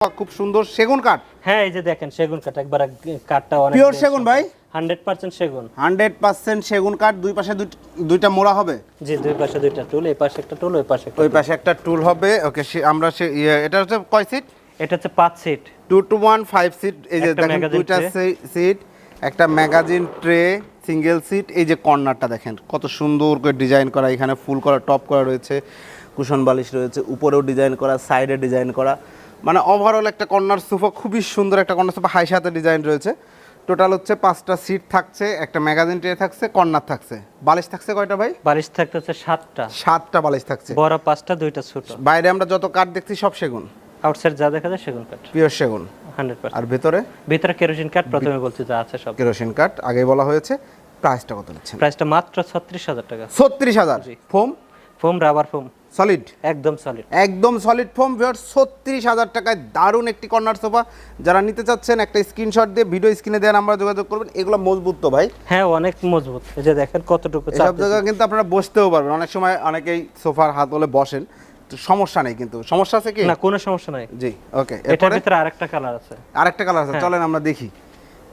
খুব সুন্দর সেগুন কাঠ। হ্যাঁ এই যে দেখেন সেগুন কাঠ একবার কাঠটা অনেক Pure সেগুন ভাই? হান্ড্রেড পার্সেন্ট সেগুন। হান্ড্রেড পার্সেন্ট সেগুন কাঠ দুই পাশে দুই- দুইটা মোড়া হবে? জি দুই পাশে দুইটা টুল এই পাশে একটা টুল ওই পাশে একটা ওই পাশে একটা টুল হবে। ওকে আমরা সে ইয়ে, এটা হচ্ছে কয় সিট? এটা হচ্ছে পাঁচ seat. Two two one five seat এই যে দেখেন দুইটা। সিট একটা ম্যাগাজিন ট্রে সিঙ্গেল সিট এই যে কর্নারটা দেখেন কত সুন্দর করে ডিজাইন করা এখানে ফুল করা টপ করা রয়েছে কুশন বালিশ রয়েছে উপরেও ডিজাইন করা সাইডে ডিজাইন করা। মানে ওভারঅল একটা কর্নার সোফা খুবই সুন্দর একটা কর্নার সোফা হাই সাথে ডিজাইন রয়েছে। টোটাল হচ্ছে পাঁচটা সিট থাকছে একটা ম্যাগাজিন ট্রে থাকছে কর্নার থাকছে। বালিশ থাকছে কয়টা ভাই? বালিশ থাকতে হচ্ছে সাতটা। সাতটা বালিশ থাকছে। বড় পাঁচটা দুইটা ছোট। বাইরে আমরা যত কাঠ দেখছি সব সেগুন। আউটসাইড যা দেখা যায় সেগুন কাঠ পিওর সেগুন। হান্ড্রেড পার্সেন্ট আর ভিতরে? ভিতরে কেরোসিন কাঠ প্রথমে বলছি যা আছে সব। কেরোসিন কাঠ আগেই বলা হয়েছে প্রাইসটা কত নিচ্ছেন? প্রাইসটা মাত্র ছত্রিশ হাজার টাকা। ছত্রিশ হাজার। Foam foam rubber foam solid একদম সলিড একদম সলিড ফোম ভিওর ছত্রিশ হাজার টাকায় দারুণ একটি কর্নার সোফা যারা নিতে চাচ্ছেন একটা স্ক্রিনশট দিয়ে ভিডিও স্ক্রিনে দেওয়ার নাম্বার যোগাযোগ করবেন। এগুলো মজবুত তো ভাই? হ্যাঁ অনেক মজবুত। এই যে দেখেন কতটুকু চাপ জায়গায় কিন্তু আপনারা বসতেও পারবেন। অনেক সময় অনেকেই সোফার হাত বলে বসেন। তো সমস্যা নেই কিন্তু। সমস্যা আছে কি? না কোনো সমস্যা নাই। জি ওকে এটার ভিতরে আরেকটা কালার আছে। আরেকটা কালার আছে। চলেন আমরা দেখি।